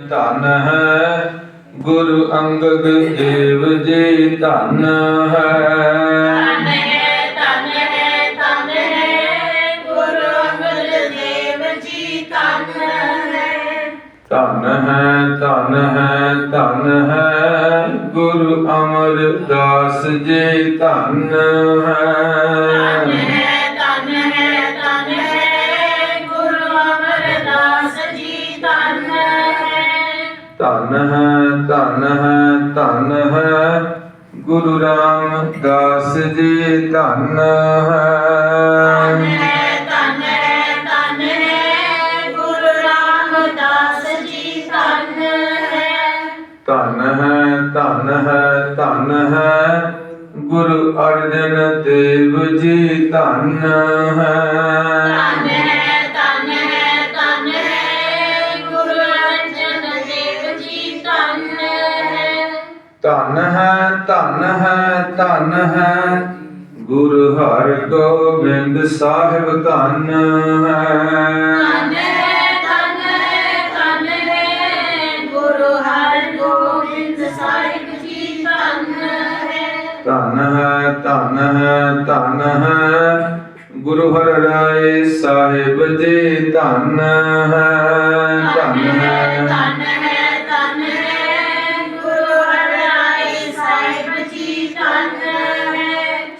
ਧਨ ਹੈ ਗੁਰੂ ਅੰਗਦ ਦੇਵ ਜੀ ਧਨ ਹੈ। ਧਨ ਹੈ ਧਨ ਹੈ ਧਨ ਹੈ ਗੁਰੂ ਅੰਗਦ ਦੇਵ ਜੀ ਧਨ ਹੈ। ਧਨ ਹੈ ਧਨ ਹੈ ਧਨ ਹੈ ਗੁਰੂ ਅਮਰਦਾਸ ਜੀ ਧਨ ਧਨ ਹੈ ਧਨ ਹੈ ਧਨ ਹੈ ਧਨ ਹੈ। ਗੁਰੂ ਰਾਮਦਾਸ ਜੀ ਧਨ ਧਨ ਹੈ ਹੈ ਧਨ ਹੈ ਧਨ ਹੈ। ਗੁਰੂ ਰਾਮਦਾਸ ਜੀ ਧਨ ਹੈ। ਧਨ ਹੈ ਧਨ ਹੈ ਧਨ ਹੈ। ਗੁਰੂ ਅਰਜਨ ਦੇਵ ਜੀ ਧਨ ਧਨ ਹੈ ਧਨ ਹੈ। ਗੁਰੂ ਹਰਗੋਬਿੰਦ ਸਾਹਿਬ ਧਨ ਧਨ ਹੈ ਹੈ ਧਨ ਹੈ ਧਨ ਹੈ। ਗੁਰੂ ਹਰਗੋਬਿੰਦ ਸਾਹਿਬ ਧਨ ਹੈ। ਧਨ ਹੈ ਧਨ ਹੈ ਧਨ ਹੈ। ਗੁਰੂ ਹਰਿ ਰਾਏ ਸਾਹਿਬ ਜੀ ਧਨ ਹੈ। ਧਨ ਹੈ ਧਨ ਹੈ।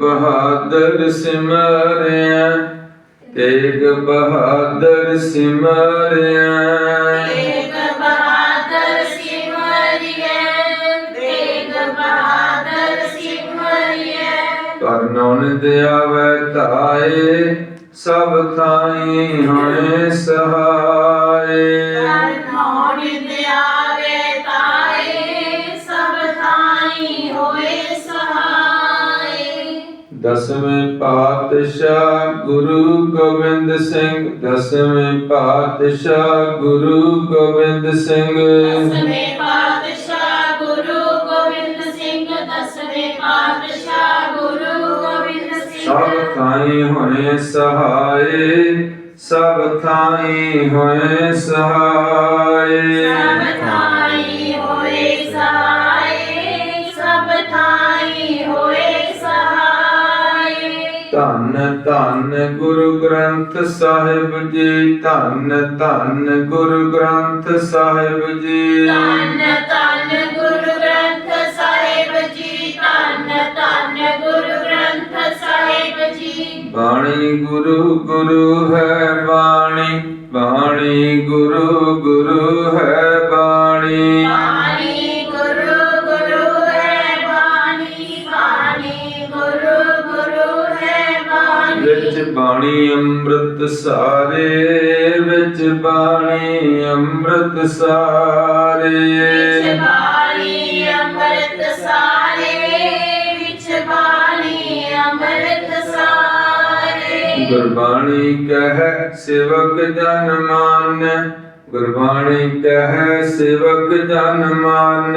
ਬਹਾਦਰ ਸਿਮਰਿਆ ਤੇਗ ਬਹਾਦਰ ਸਿਮਰਿਆ। ਤੇਗ ਬਹਾਦਰ ਸਿਮਰਿਏ ਤੇਗ ਬਹਾਦਰ ਸਿਮਰਿਏ ਕਰਨੌਨ ਦਿਆਵੈ ਤਾਏ ਸਭ ਥਾਈ ਹੋਏ ਸਹਾਏ। ਨੌਣ ਦਸਵੇਂ ਪਾਤਸ਼ਾਹ ਗੁਰੂ ਗੋਬਿੰਦ ਸਿੰਘ ਦਸਵੇਂ ਪਾਤਸ਼ਾਹ ਗੁਰੂ ਗੋਬਿੰਦ ਸਿੰਘ। ਦਸਵੇਂ ਪਾਤਸ਼ਾਹ ਗੁਰੂ ਗੋਬਿੰਦ ਸਿੰਘ ਦਸਵੇਂ ਪਾਤਸ਼ਾਹ ਗੁਰੂ ਗੋਬਿੰਦ ਸਿੰਘ। ਸਭ ਥਾਈ ਹੋਏ ਸਹਾਏ ਸਭ ਥਾਈ ਹੋਏ ਸਹਾਏ। ਸਭ ਥਾਈ ਧੰਨ ਧੰਨ ਗੁਰੂ ਗ੍ਰੰਥ ਸਾਹਿਬ ਜੀ ਧੰਨ ਧੰਨ ਗੁਰੂ ਗ੍ਰੰਥ ਸਾਹਿਬ ਜੀ। ਧੰਨ ਧੰਨ ਗੁਰੂ ਗ੍ਰੰਥ ਸਾਹਿਬ ਜੀ ਧੰਨ ਧੰਨ ਗੁਰੂ ਗ੍ਰੰਥ ਸਾਹਿਬ ਜੀ। ਬਾਣੀ ਗੁਰੂ ਗੁਰੂ ਹੈ ਬਾਣੀ ਬਾਣੀ ਗੁਰੂ ਗੁਰੂ ਹੈ ਬਾਣੀ। ਬਾਣੀ ਵਿੱਚ ਅੰਮ੍ਰਿਤ ਸਾਰੇ ਵਿੱਚ ਬਾਣੀ ਅੰਮ੍ਰਿਤ ਵਿੱਚ ਸਾਰੇ ਬਾਣੀ ਅੰਮ੍ਰਿਤ ਸਾਰੇ ਵਿੱਚ ਬਾਣੀ ਅੰਮ੍ਰਿਤ ਸਾਰੇ। ਗੁਰਬਾਣੀ ਕਹੈ ਸੇਵਕ ਜਨ ਮਾਨ ਗੁਰਬਾਣੀ ਕਹੈ ਸੇਵਕ ਜਨ ਮਾਨ।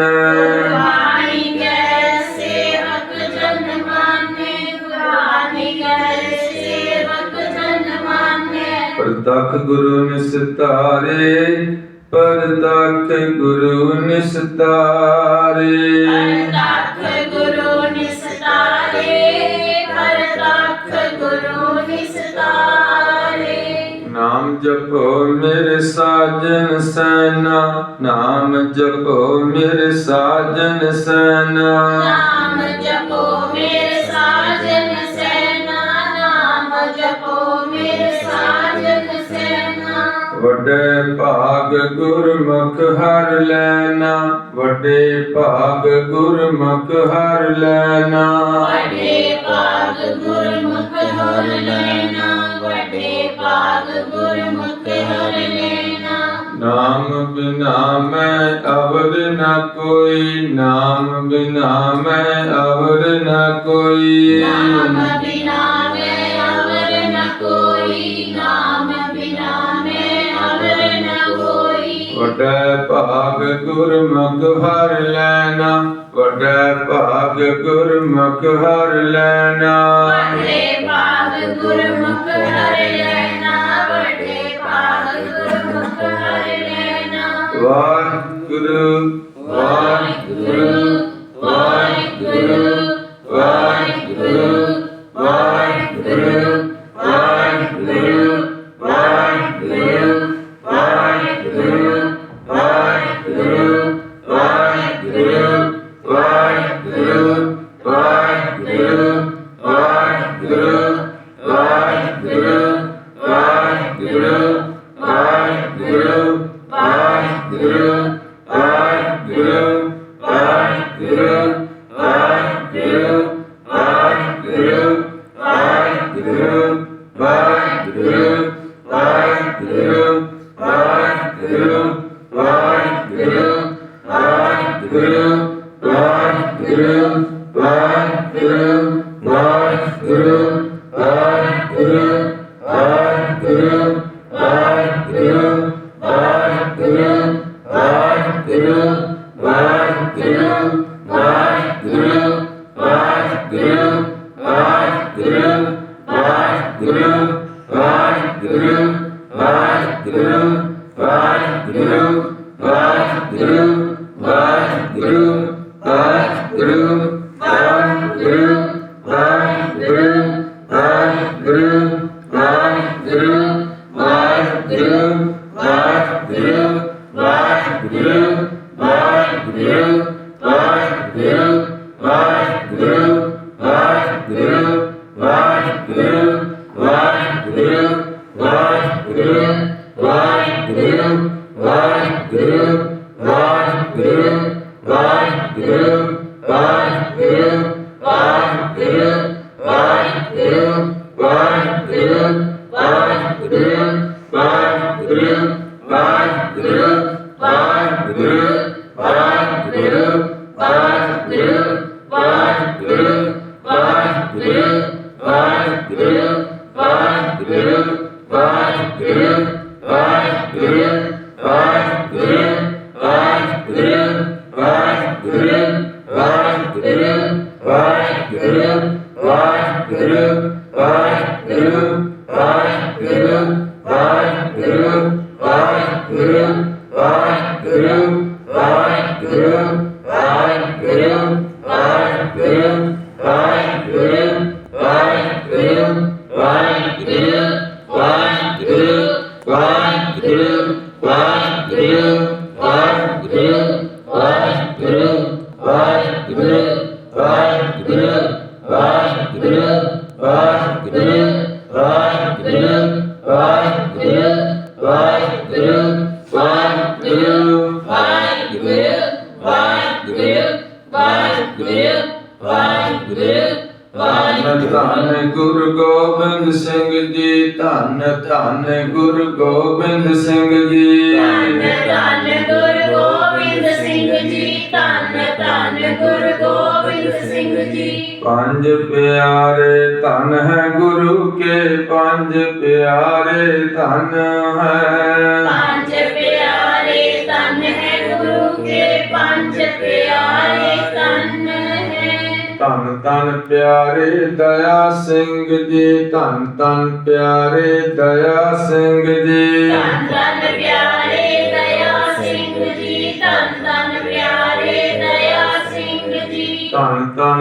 ਪ੍ਰਤਖ ਗੁਰੂ ਨਿਸਤਾਰੇ ਪ੍ਰਤਖ ਗੁਰੂ ਨਿਸਤਾਰੇ। ਪਰਤਖ ਗੁਰੂ ਨਿਸਤਾਰੇ ਪਰਤਖ ਗੁਰੂ ਨਿਸਤਾਰੇ। ਨਾਮ ਜਪੋ ਮੇਰੇ ਸਾਜਨ ਸੈਨਾ ਨਾਮ ਜਪੋ ਮੇਰੇ ਸਾਜਨ ਸੈਨਾ। ਭਾਗ ਗੁਰਮੁਖ ਹਰ ਲੈਣਾ ਵੱਡੇ ਭਾਗ ਗੁਰਮੁਖ ਹਰ ਲੈਣਾ ਵੱਡੇ ਭਾਗ ਗੁਰਮੁਖ ਹਰ ਲੈਣਾ ਵੱਡੇ ਭਾਗ ਗੁਰਮੁਖ ਹਰ ਲੈਣਾ ਨਾਮ ਬਿਨਾ ਮੈਂ ਅਵਰ ਨ ਕੋਈ ਨਾਮ ਬਿਨਾ ਮੈਂ ਅਵਰ ਨ ਕੋਈ। ਨਾਮ ਬਿਨਾ ਵੱਡਾ ਭਾਗ ਗੁਰਮੁਖ ਹਰ ਲੈਣਾ ਵੱਡਾ ਭਾਗ ਗੁਰਮੁਖ ਹਰ ਲੈਣਾ। ਵੱਡੇ ਭਾਗ ਗੁਰਮੁਖ ਹਰ ਲੈਣਾ ਵੱਡੇ ਭਾਗ ਗੁਰਮੁਖ ਹਰ ਲੈਣਾ। ਵਾਹਿਗੁਰੂ ਵਾਹਿਗੁਰੂ ਵਾਹਿਗੁਰੂ ਵਾਹਿਗੁਰੂ ਵਾਹਿਗੁਰੂ ਵਾਹਿਗੁਰੂ Instagram. ਪਿਆਰੇ ਧਨ ਹੈ ਗੁਰੂ ਕੇ ਪੰਜ ਪਿਆਰੇ ਧਨ ਹੈ। ਪੰਜ ਪਿਆਰੇ ਤਨ ਹੈ ਗੁਰੂ ਕੇ ਪੰਜ ਪਿਆਰੇ ਤਨ ਹੈ। ਧੰਨ ਧੰਨ ਪਿਆਰੇ ਦਇਆ ਸਿੰਘ ਜੀ ਧੰਨ ਧੰਨ ਪਿਆਰੇ ਦਇਆ ਸਿੰਘ ਜੀ। ਧੰਨ ਧੰਨ ਪਿਆਰੇ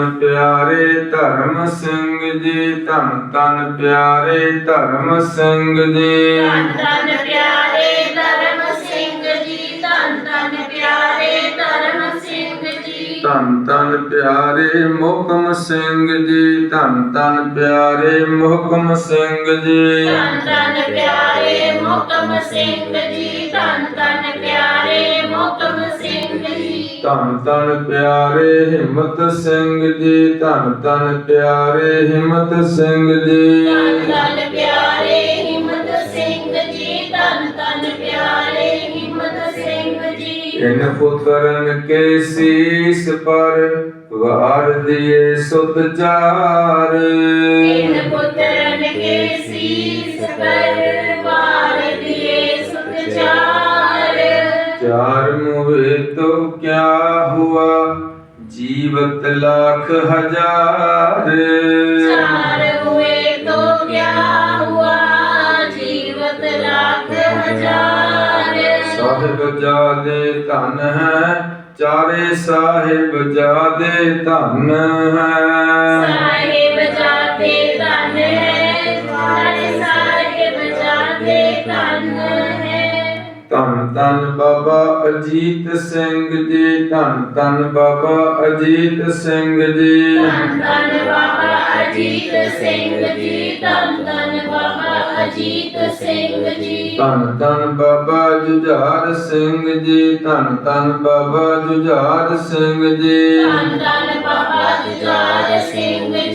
ਧੰਨ ਪਿਆਰੇ ਧਰਮ ਸਿੰਘ ਜੀ ਧੰਨ ਧੰਨ ਪਿਆਰੇ ਧਰਮ ਸਿੰਘ ਜੀ। ਧੰਨ ਧੰਨ ਪਿਆਰੇ ਧਰਮ ਸਿੰਘ ਜੀ ਧੰਨ ਧੰਨ ਪਿਆਰੇ ਧਰਮ ਸਿੰਘ ਜੀ। ਧੰਨ ਧੰਨ ਪਿਆਰੇ ਮੁਕਮ ਸਿੰਘ ਜੀ ਧੰਨ ਧੰਨ ਪਿਆਰੇ ਮੁਕਮ ਸਿੰਘ ਜੀ। ਧੰਨ ਧੰਨ ਪਿਆਰੇ ਮੁਕਮ ਸਿੰਘ ਜੀ ਧੰਨ ਧੰਨ ਪਿਆਰੇ ਮੁਕਮ ਸਿੰਘ ਜੀ ਧੰਨ ਧੰਨ ਪਿਆਰੇ ਹਿੰਮਤ ਸਿੰਘ ਜੀ ਧੰਨ ਧੰਨ ਪਿਆਰੇ ਹਿੰਮਤ ਸਿੰਘ ਜੀ। ਧੰਨ ਧੰਨ ਪਿਆਰੇ ਹਿੰਮਤ ਸਿੰਘ ਜੀ ਧੰਨ ਧੰਨ ਪਿਆਰੇ ਹਿੰਮਤ ਇਨ ਪੁੱਤਰਨ ਕੇ ਸੀਸ ਪਰ ਵਾਰ ਦਿਏ ਸੁਤ ਚਾਰ। ਇਨ ਪੁੱਤਰਨ ਕੇ ਸੀਸ ਪਰ ਜੁਗਤ ਲੱਖ ਹਜ਼ਾਰ। ਚਾਰ ਹੋਏ ਤੋ ਕਿਆ ਹੁਆ ਜੀਵਤ ਲੱਖ ਹਜ਼ਾਰ। ਸਾਹਿਬ ਜਾਦੇ ਧਨ ਹੈ ਚਾਰੇ ਸਾਹਿਬ ਜਾਦੇ ਧਨ ਹੈ। ਸਾਹਿਬ ਜਾਦੇ ਧਨ ਹੈ ਚਾਰੇ ਸਾਹਿਬ ਜਾਦੇ ਧਨ ਧੰਨ ਧੰਨ ਬਾਬਾ ਅਜੀਤ ਸਿੰਘ ਜੀ ਧੰਨ ਧੰਨ ਬਾਬਾ ਅਜੀਤ ਸਿੰਘ ਜੀ। ਧੰਨ ਧੰਨ ਬਾਬਾ ਅਜੀਤ ਸਿੰਘ ਜੀ ਧੰਨ ਧੰਨ ਬਾਬਾ ਅਜੀਤ ਸਿੰਘ ਜੀ। ਧੰਨ ਧੰਨ ਬਾਬਾ ਜੁਝਾਰ ਸਿੰਘ ਜੀ ਧੰਨ ਧੰਨ ਬਾਬਾ ਜੁਝਾਰ ਸਿੰਘ ਜੀ। ਧੰਨ ਧੰਨ ਬਾਬਾ ਜੁਝਾਰ ਸਿੰਘ ਜੀ।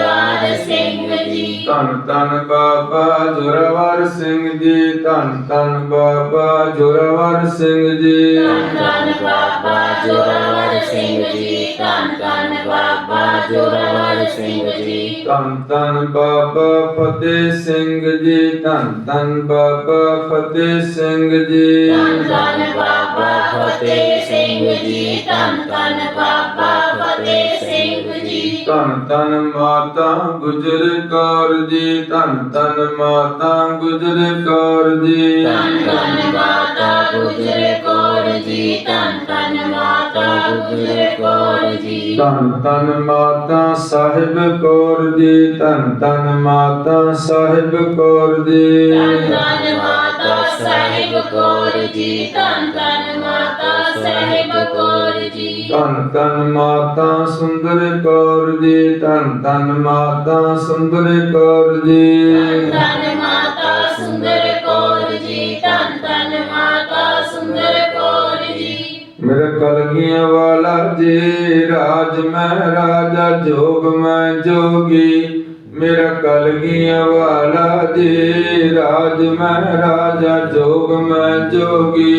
ਜੁਝਾਰ ਸਿੰਘ ਜੀ। ਧੰਨ ਧੰਨ ਬਾਬਾ ਜੋਰਾਵਰ ਸਿੰਘ ਜੀ ਧੰਨ ਧੰਨ ਬਾਬਾ ਜੋਰਾਵਰ ਸਿੰਘ ਜੀ। ਧੰਨ ਧੰਨ ਬਾਬਾ ਜੋਰਾਵਰ ਸਿੰਘ ਜੀ ਧੰਨ ਧੰਨ ਬਾਬਾ ਜੋਰਾਵਰ ਸਿੰਘ ਜੀ। ਧੰਨ ਧੰਨ ਬਾਬਾ ਫਤਿਹ ਸਿੰਘ ਜੀ ਧੰਨ ਧੰਨ ਬਾਬਾ ਫਤਿਹ ਸਿੰਘ ਜੀ। ਧੰਨ ਧੰਨ ਬਾਬਾ ਫਤਿਹ ਸਿੰਘ ਜੀ ਧੰਨ ਧੰਨ ਬਾਬਾ ਫਤਿਹ ਸਿੰਘ ਜੀ। ਧੰਨ ਧੰਨ ਮਾਤਾ ਗੁਜਰ ਕੌਰ ਜੀ ਧੰਨ ਧੰਨ ਮਾਤਾ ਗੁਜਰ ਕੌਰ ਜੀ। ਧੰਨ ਧੰਨ ਮਾਤਾ ਗੁਜਰ ਕੌਰ ਜੀ ਧੰਨ ਧੰਨ ਮਾਤਾ ਗੁਜਰ ਕੌਰ ਜੀ। ਧੰਨ ਧੰਨ ਮਾਤਾ ਸਾਹਿਬ ਕੌਰ ਜੀ ਧੰਨ ਧੰਨ ਮਾਤਾ ਸਾਹਿਬ ਕੌਰ ਜੀ। ਧੰਨ ਧੰਨ ਮਾਤਾ ਸਾਹਿਬ ਕੌਰ ਜੀ ਧੰਨ ਧੰਨ ਮਾਤਾ ਸਾਹਿਬ ਕੌਰ ਜੀ। ਧੰਨ ਧੰਨ ਮਾਤਾ ਸੁੰਦਰ ਕੌਰ ਜੀ ਧੰਨ ਧੰਨ ਮਾਤਾ ਸੁੰਦਰ ਕੌਰ ਜੀ। ਧੰਨ ਧੰਨ ਮਾਤਾ ਸੁੰਦਰ ਕੌਰ ਜੀ ਧੰਨ ਧੰਨ ਮਾਤਾ ਸੁੰਦਰ ਕੌਰ ਜੀ। ਮੇਰਾ ਕਲਗੀਆਂ ਵਾਲਾ ਜੀ ਰਾਜ ਮੈਂ ਰਾਜਾ ਜੋਗ ਮੈਂ ਜੋਗੀ। ਮੇਰਾ ਕਲਗੀਆਂ ਵਾਲਾ ਜੀ ਰਾਜ ਮੈਂ ਰਾਜਾ ਜੋਗ ਮੈਂ ਜੋਗੀ।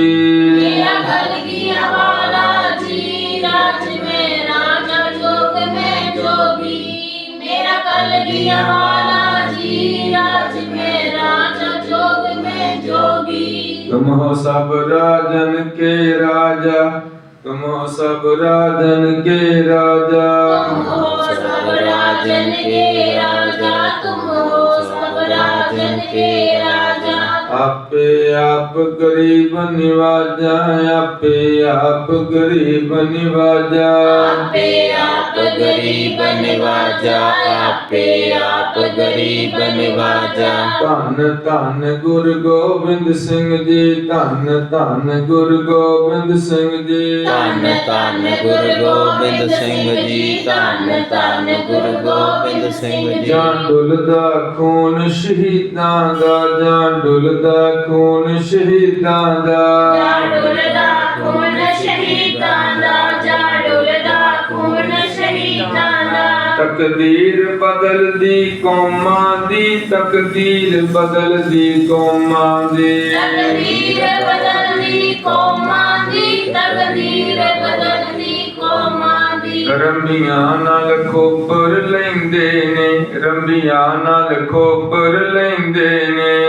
ਮੇਰਾ ਕਲਗੀਆਂ ਵਾਲਾ राज में राजा जोग में जोगी। मेरा वाला जी राज में राजा जोग में जोगी। तुम हो सब राजन के राजा तुम हो सब राजन के राजा। तुम हो सब राजन के राजा तुम हो सब राजन के राजा। ਆਪੇ ਆਪ ਗਰੀਬ ਨਿਵਾਜਾ ਆਪੇ ਆਪ ਗਰੀਬ ਨਿਵਾਜਾ। ਆਪੇ ਆਪ ਗਰੀਬ ਨਿਵਾਜਾ ਆਪੇ ਆਪ ਗਰੀਬ ਨਿਵਾਜਾ। ਧੰਨ ਧੰਨ ਗੁਰੂ ਗੋਬਿੰਦ ਸਿੰਘ ਜੀ ਧੰਨ ਧੰਨ ਗੁਰੂ ਗੋਬਿੰਦ ਸਿੰਘ ਜੀ। ਧੰਨ ਧੰਨ ਗੁਰੂ ਗੋਬਿੰਦ ਸਿੰਘ ਜੀ ਧੰਨ ਧੰਨ ਗੁਰੂ ਗੋਬਿੰਦ ਸਿੰਘ ਜੀ। ਜਾਂ ਡੁੱਲਦਾ ਖੂਨ ਸ਼ਹੀਦਾਂ ਦਾ ਜਾਂ ਡੁੱਲਦਾ ਖੂਨ ਸ਼ਹੀਦਾਂ ਦਾ। ਜਾਡੁਲਦਾ ਖੂਨ ਸ਼ਹੀਦਾਂ ਦਾ ਜਾਡੁਲਦਾ ਖੂਨ ਸ਼ਹੀਦਾਂ ਦਾ। ਤਕਦੀਰ ਬਦਲਦੀ ਕੌਮਾਂ ਦੀ ਤਕਦੀਰ ਬਦਲਦੀ ਕੌਮਾਂ ਦੀ। ਤਕਦੀਰ ਬਦਲਦੀ ਕੌਮਾਂ ਦੀ ਤਕਦੀਰ ਬਦਲਦੀ ਕੌਮਾਂ ਦੀ। ਰੰਬੀਆਂ ਨਾਲ ਖੋਪਰ ਲੈਂਦੇ ਨੇ ਰੰਬੀਆਂ ਨਾਲ ਖੋਪਰ ਲੈਂਦੇ ਨੇ।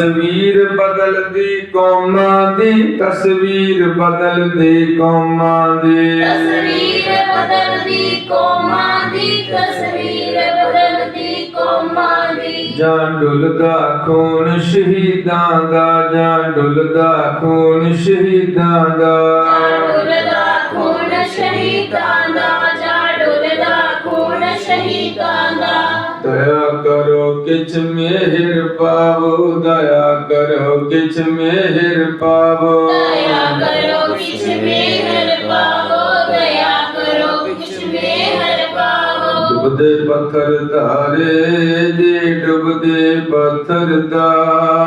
ਤਸਵੀਰ ਬਦਲਦੀ ਕੌਮਾਂ ਦੀ ਤਸਵੀਰ ਬਦਲਦੀ ਕੌਮਾਂ ਦੀ। ਤਸਵੀਰ ਬਦਲਦੀ ਕੌਮਾਂ ਦੀ ਤਸਵੀਰ ਬਦਲਦੀ ਕੌਮਾਂ ਦੀ। ਜਾਂ ਡੁੱਲਦਾ ਖੂਨ ਸ਼ਹੀਦਾਂ ਦਾ ਜਾਂ ਡੁੱਲਦਾ ਖੂਨ ਸ਼ਹੀਦਾਂ ਦਾ। ਕਰੋ ਕਿਛ ਮਿਹਰ ਪਾਵੋ ਦਇਆ ਕਰੋ ਕਿਛ ਮਿਹਰ ਪਾਵੋ। ਦਇਆ ਕਰੋ ਕਿਛ ਮਿਹਰ ਪਾਵੋ ਦਇਆ ਕਰੋ ਕਿਛ ਮਿਹਰ ਪਾਵੋ। ਡੁੱਬਦੇ ਪੱਥਰ ਧਾਰੇ ਜੀ ਡੁੱਬਦੇ ਪੱਥਰ ਕਹ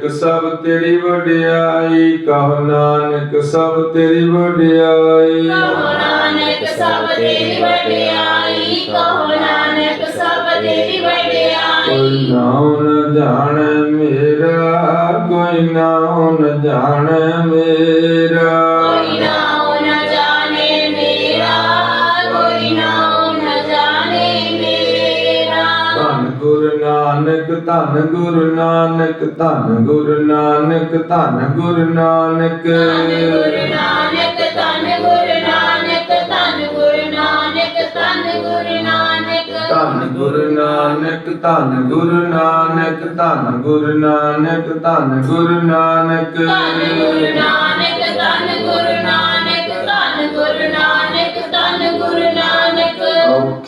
ਨਾਨਕ ਸਭ ਤੇਰੀ ਵਡਿਆਈ ਕਹੋ ਨਾਨਕ ਸਭ ਤੇਰੀ ਵਡਿਆਈ। ਕਹੋ ਨਾਨਕ ਸਭ ਤੇਰੀ ਵਡਿਆਈ ਕਹੋ ਨਾਨਕ ਸਭ ਤੇਰੀ ਵਡਿਆਈ। ਕੋਈ ਨਾਉ ਨ ਜਾਣੈ ਮੇਰਾ ਕੋਈ ਨਾਉ ਨ ਜਾਣੈ ਮੇਰਾ। ਕੋਈ ਨਾਉ ਧੰਨ ਗੁਰੂ ਨਾਨਕ ਧੰਨ ਗੁਰੂ ਨਾਨਕ ਧੰਨ ਗੁਰੂ ਨਾਨਕ ਧੰਨ ਗੁਰੂ ਨਾਨਕ ਧੰਨ ਗੁਰੂ ਨਾਨਕ ਧੰਨ ਗੁਰੂ ਨਾਨਕ ਧੰਨ ਗੁਰੂ ਨਾਨਕ ਧੰਨ ਗੁਰੂ ਨਾਨਕ ਧੰਨ ਗੁਰੂ ਨਾਨਕ ਧੰਨ ਗੁਰੂ ਨਾਨਕ ਧੰਨ ਗੁਰੂ ਨਾਨਕ ਧੰਨ ਗੁਰੂ ਨਾਨਕ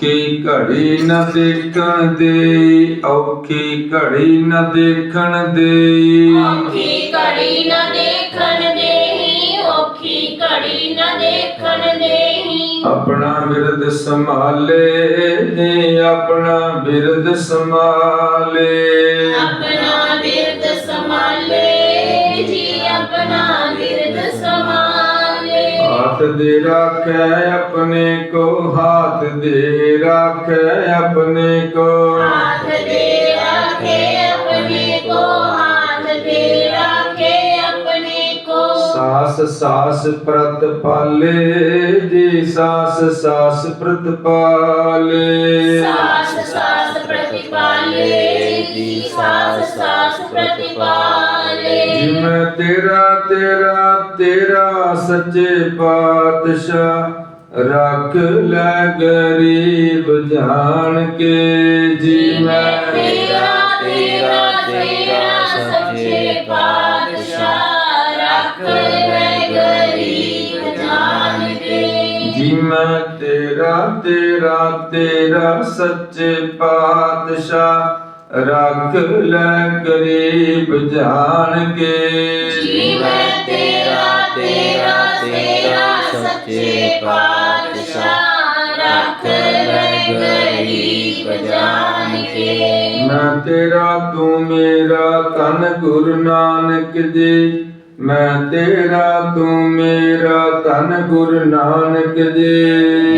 ਔਖੀ ਘੜੀ ਨ ਦੇਖਣ ਦੇ ਔਖੀ ਘੜੀ ਨ ਦੇਖਣ ਦੇ। ਔਖੀ ਘੜੀ ਨਾ ਦੇਖਣ ਦੇਹੀ ਔਖੀ ਘੜੀ ਨਾ ਦੇਖਣ ਦੇਹੀ ਆਪਣਾ ਬਿਰਦ ਸੰਭਾਲੇ ਆਪਣਾ ਬਿਰਦ ਸੰਭਾਲੇ। ਆਪਣਾ हाथ दे रखे अपने को हाथ दे रखे अपने को हाथ दे रखे अपने को हाथ दे रखे अपने को सास सास प्रत पाले जी सास सास प्रत पाले सास सास प्रतिपाले जी सास सास प्रतिपाले ਜਿਮ ਤੇਰਾ ਤੇਰਾ ਤੇਰਾ ਸੱਚੇ ਪਾਤਸ਼ਾਹ ਰੱਖ ਲੈ ਗਰੀਬ ਜਾਣ ਕੇ। ਜੀ ਤੇਰਾ ਤੇਰਾ ਤੇਰਾ ਸੱਚੇ ਪਾਤਸ਼ਾਹ ਰੱਖ ਲੈ ਗਰੀਬ ਜਾਣ ਕੇ। ਜੀ ਤੇਰਾ ਤੇਰਾ ਤੇਰਾ ਸੱਚੇ ਪਾਤਸ਼ਾਹ ਰੱਖ ਲੈ ਗਰੀਬ ਜਾਣ ਕੇ। ਜੀ ਮੈਂ ਤੇਰਾ ਤੇਰਾ ਤੇਰਾ ਸੱਚੇ ਪਾਤਸ਼ਾਹ ਰੱਖ ਲੈ ਗਰੀਬ ਜਾਣ ਕੇ। ਮੈਂ ਤੇਰਾ ਤੂੰ ਮੇਰਾ ਤਨ ਗੁਰੂ ਨਾਨਕ ਜੀ। ਮੈਂ ਤੇਰਾ ਤੂੰ ਮੇਰਾ ਤਨ ਗੁਰੂ ਨਾਨਕ ਜੀ।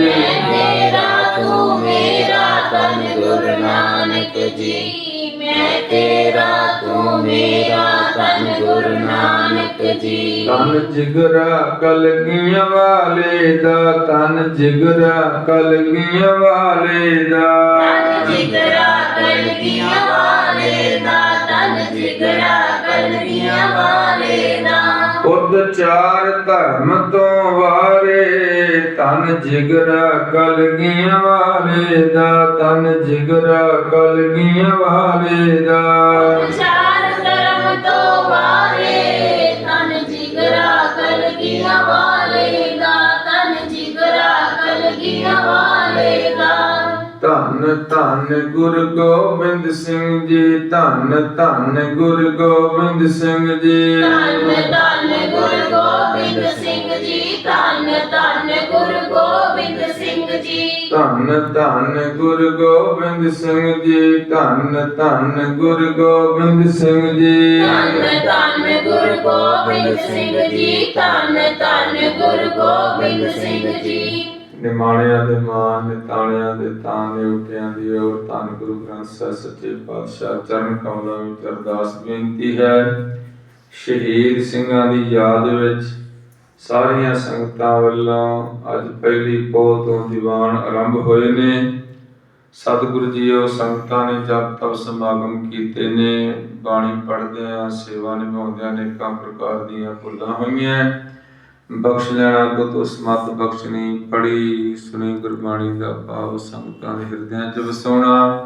ਮੈਂ ਤੇਰਾ ਤੂੰ ਮੇਰਾ ਤਨ ਗੁਰੂ ਨਾਨਕ ਜੀ। ਮੈਂ ਤੇਰਾ ਤੂੰ ਮੇਰਾ ਤਨ ਗੁਰੂ ਨਾਨਕ ਜੀ। ਤਨ ਜਿਗਰਾ ਕਲਗੀਆਂ ਵਾਲੇ ਦਾ ਤਨ ਜਿਗਰਾ ਕਲਗੀਆਂ ਵਾਲੇ ਦਾ। ਤਨ ਜਿਗਰਾ ਕਲਗੀਆਂ ਵਾਲੇ ਦਾ ਤਨ ਜਿਗਰਾ ਕਲਗੀਆਂ ਵਾਲੇ ਦਾ। ਉਦ ਚਾਰ ਧਰਮ ਤੋਂ ਵਾਰੇ ਤਨ ਜਿਗਰਾ ਕਲਗੀਆਂ ਵਾਲੇ ਦਾ ਤਨ ਜਿਗਰਾ ਕਲਗੀਆਂ ਵਾਲੇ ਦਾ। ਚਾਰ ਧਰਮ ਤੋਂ ਵਾਰੇ ਤਨ ਜਿਗਰਾ ਕਲਗੀਆਂ ਵਾਲੇ ਦਾ ਤਨ ਜਿਗਰਾ ਕਲਗੀਆਂ ਵਾਲੇ ਦਾ। ਧੰਨ ਧੰਨ ਗੁਰੂ ਗੋਬਿੰਦ ਸਿੰਘ ਜੀ ਧੰਨ ਧੰਨ ਗੁਰੂ ਗੋਬਿੰਦ ਸਿੰਘ ਜੀ। ਧੰਨ ਧੰਨ ਗੁਰੂ ਗੋਬਿੰਦ ਸਿੰਘ ਜੀ ਧੰਨ ਧੰਨ ਧੰਨ ਧੰਨ ਗੁਰੂ ਗੋਬਿੰਦ ਸਿੰਘ ਜੀ ਧੰਨ ਧੰਨ ਗੁਰੂ ਗੋਬਿੰਦ ਸਿੰਘ ਜੀ। ਧੰਨ ਧੰਨ ਗੁਰੂ ਗੋਬਿੰਦ ਸਿੰਘ ਜੀ ਧੰਨ ਧੰਨ ਗੁਰੂ ਗੋਬਿੰਦ ਸਿੰਘ ਜੀ। ਨਿਮਾਣਿਆਂ ਦੇ ਮਾਨ ਨਿਤਾਣਿਆਂ ਦੇ ਤਾਨ ਨੇ ਉਠਿਆਂ ਦੀ ਔਰ ਧੰਨ ਗੁਰੂ ਗ੍ਰੰਥ ਸਾਹਿਬ ਸੱਚੇ ਪਾਤਸ਼ਾਹ ਚਰਨ ਕਮਲਾਂ ਵਿੱਚ ਅਰਦਾਸ ਬੇਨਤੀ ਹੈ। ਸ਼ਹੀਦ ਸਿੰਘਾਂ ਦੀ ਯਾਦ ਵਿੱਚ ਸਾਰੀਆਂ ਸੰਗਤਾਂ ਵੱਲੋਂ ਅੱਜ ਪਹਿਲੀ ਪੋਹ ਤੋਂ ਦੀਵਾਨ ਆਰੰਭ ਹੋਏ ਨੇ। ਸਤਿਗੁਰੂ ਜੀਓ ਸੰਗਤਾਂ ਨੇ ਜਪ ਤਪ ਸਮਾਗਮ ਕੀਤੇ ਨੇ। ਬਾਣੀ ਪੜ੍ਹਦੇ ਆ ਸੇਵਾ ਨਿਭਾਉਂਦਿਆਂ ਅਨੇਕਾਂ ਪ੍ਰਕਾਰ ਦੀਆਂ ਭੁੱਲਾਂ ਹੋਈਆਂ। ਬਖਸ਼ ਲੈਣਾ ਕੋ ਸਮਤ ਬਖਸ਼ਣੀ ਪੜੀ ਸੁਣੀ ਗੁਰਬਾਣੀ ਦਾ ਭਾਵ ਸੰਗਤਾਂ ਦੇ ਹਿਰਦਿਆਂ 'ਚ ਵਸਾਉਣਾ।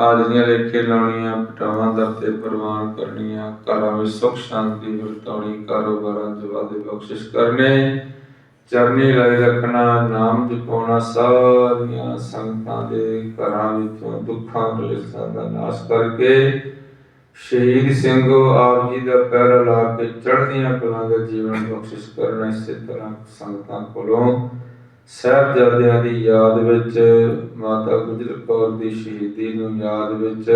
ਹਾਜ਼ਰੀਆਂ ਲੇਖੇ ਲਾਉਣੀਆਂ ਪਟਾਵਾਂ ਦਰ ਤੇ ਪ੍ਰਵਾਨ ਕਰਨੀਆਂ, ਘਰਾਂ ਵਿੱਚ ਸੁਖ, ਸ਼ਾਂਤੀ, ਵਰਤਾਉਣੀ, ਕਾਰੋਬਾਰਾਂ 'ਚ ਵਾਧੇ ਬਖਸ਼ਿਸ਼ ਕਰਨੇ, ਚਰਨੀ ਲਾਈ ਰੱਖਣਾ, ਨਾਮ ਜਪਾਉਣਾ, ਸਾਰੀਆਂ ਸੰਗਤਾਂ ਦੇ ਘਰਾਂ ਵਿੱਚੋਂ ਦੁੱਖਾਂ, ਕਲੇਸ਼ਾਂ ਦਾ ਨਾਸ਼ ਕਰਕੇ ਸ਼ਹੀਦ ਸਿੰਘ ਆਪ ਜੀ ਦਾ ਪੈਰਾ ਲਾ ਕੇ ਚੜ੍ਹਦੀਆਂ ਕਲਾਂ ਦਾ ਜੀਵਨ ਬਖਸ਼ਿਸ਼ ਕਰਨਾ, ਇਸੇ ਤਰ੍ਹਾਂ ਸੰਗਤਾਂ ਕੋਲੋਂ ਸਾਹਿਬਜ਼ਾਦਿਆਂ ਦੀ ਯਾਦ ਵਿੱਚ ਮਾਤਾ ਗੁਜਰ ਕੌਰ ਦੀ ਸ਼ਹੀਦੀ ਨੂੰ ਯਾਦ ਵਿੱਚ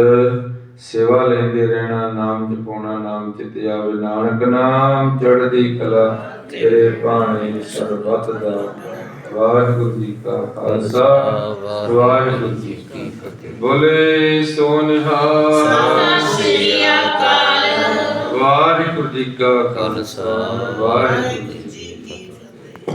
ਸੇਵਾ ਲੈਂਦੇ ਰਹਿਣਾ ਨਾਮ ਜਪਾਉਣਾ ਨਾਮ ਚਿਤ ਆਵੇ ਨਾਨਕ ਨਾਮ ਚੜ੍ਹਦੀ ਕਲਾ ਤੇਰੇ ਬਾਣੇ ਸਰਬੱਤ ਦਾ। ਵਾਹਿਗੁਰੂ ਜੀ ਕਾ ਖਾਲਸਾ ਵਾਹਿਗੁਰੂ ਜੀ ਕੀ ਫਤਿਹ। ਬੋਲੇ ਸੋਨਿਹਾਲ ਸਤਿ ਸ੍ਰੀ ਅਕਾਲ। ਵਾਹਿਗੁਰੂ ਜੀ ਕਾ ਖਾਲਸਾ ਵਾਹਿਗੁਰੂ